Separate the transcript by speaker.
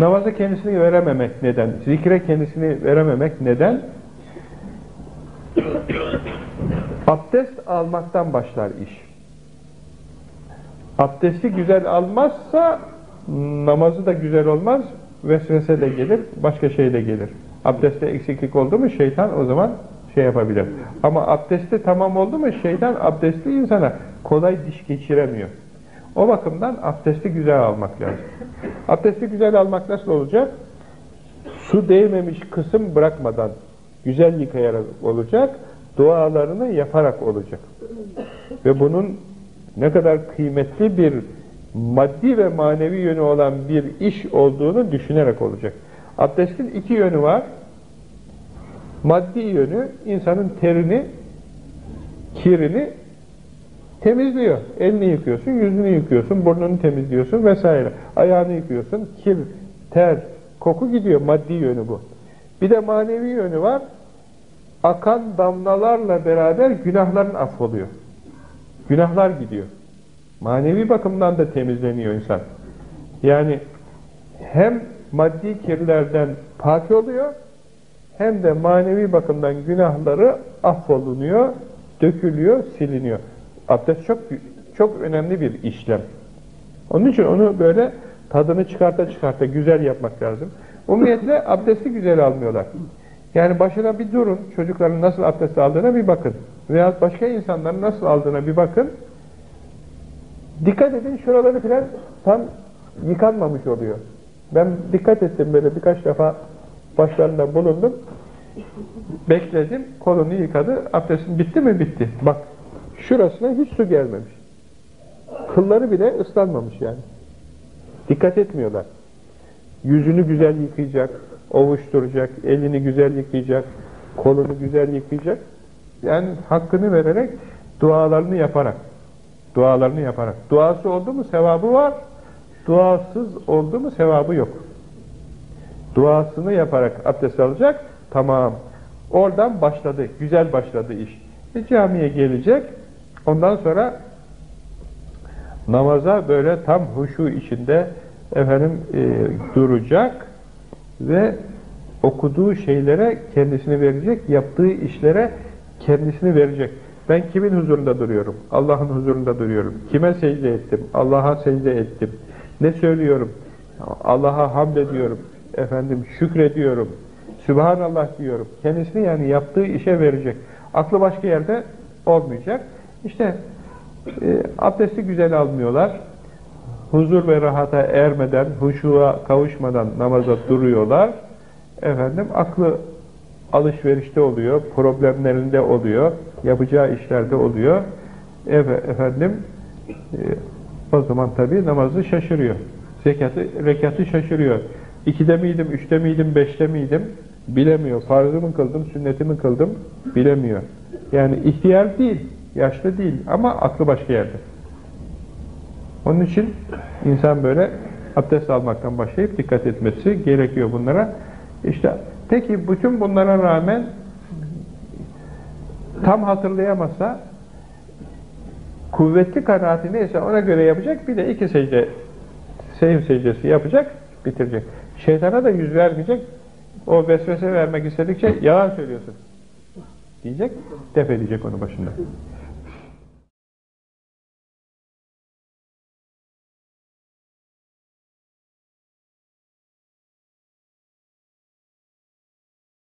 Speaker 1: Namaza kendisini verememek neden? Zikre kendisini verememek neden? Abdest almaktan başlar iş. Abdesti güzel almazsa namazı da güzel olmaz, vesvese de gelir, başka şey de gelir. Abdestte eksiklik oldu mu şeytan o zaman şey yapabilir. Ama abdesti tamam oldu mu şeytan abdestli insana kolay diş geçiremiyor. O bakımdan abdesti güzel almak lazım. Abdesti güzel almak nasıl olacak? Su değmemiş kısım bırakmadan güzel yıkayarak olacak, dualarını yaparak olacak. Ve bunun ne kadar kıymetli bir maddi ve manevi yönü olan bir iş olduğunu düşünerek olacak. Abdestin iki yönü var. Maddi yönü insanın terini, kirini temizliyor. Elini yıkıyorsun, yüzünü yıkıyorsun, burnunu temizliyorsun vesaire. Ayağını yıkıyorsun, kir, ter, koku gidiyor. Maddi yönü bu. Bir de manevi yönü var. Akan damlalarla beraber günahların affoluyor. Günahlar gidiyor. Manevi bakımdan da temizleniyor insan. Yani hem maddi kirlerden pak oluyor, hem de manevi bakımdan günahları affolunuyor, dökülüyor, siliniyor. Abdest çok çok önemli bir işlem. Onun için onu böyle tadını çıkarta çıkarta güzel yapmak lazım. Umumiyetle abdesti güzel almıyorlar. Yani başına bir durun, çocukların nasıl abdest aldığına bir bakın. Veya başka insanların nasıl aldığına bir bakın. Dikkat edin, şuraları filan tam yıkanmamış oluyor. Ben dikkat ettim böyle birkaç defa başlarında bulundum. Bekledim, kolunu yıkadı. Abdestin bitti mi? Bitti. Bak, şurasına hiç su gelmemiş. Kılları bile ıslanmamış yani. Dikkat etmiyorlar. Yüzünü güzel yıkayacak, ovuşturacak, elini güzel yıkayacak, kolunu güzel yıkayacak. Yani hakkını vererek, dualarını yaparak, dualarını yaparak. Duası oldu mu sevabı var, duasız oldu mu sevabı yok. Duasını yaparak abdest alacak, tamam. Oradan başladı, güzel başladı iş. E, camiye gelecek, ondan sonra namaza böyle tam huşu içinde efendim e, duracak ve okuduğu şeylere kendisini verecek, yaptığı işlere kendisini verecek. Ben kimin huzurunda duruyorum? Allah'ın huzurunda duruyorum. Kime secde ettim? Allah'a secde ettim. Ne söylüyorum? Allah'a hamd ediyorum. Efendim şükrediyorum. Sübhanallah diyorum. Kendisini yani yaptığı işe verecek. Aklı başka yerde olmayacak. İşte e, abdesti güzel almıyorlar. Huzur ve rahata ermeden, huşuğa kavuşmadan namaza duruyorlar. Efendim aklı alışverişte oluyor, problemlerinde oluyor, yapacağı işlerde oluyor. Efe, efendim e, o zaman tabi namazı şaşırıyor. Zekatı, rekatı şaşırıyor. İkide miydim, üçte miydim, beşte miydim bilemiyor. Farzı mı kıldım, sünneti mi kıldım bilemiyor. Yani ihtiyar değil, yaşlı değil ama aklı başka yerde. Onun için insan böyle abdest almaktan başlayıp dikkat etmesi gerekiyor bunlara. İşte peki bütün bunlara rağmen tam hatırlayamazsa kuvvetli kanaati neyse ona göre yapacak bir de iki secde seyim secdesi yapacak bitirecek. Şeytana da yüz vermeyecek o vesvese vermek istedikçe yalan söylüyorsun diyecek def edecek onu başında.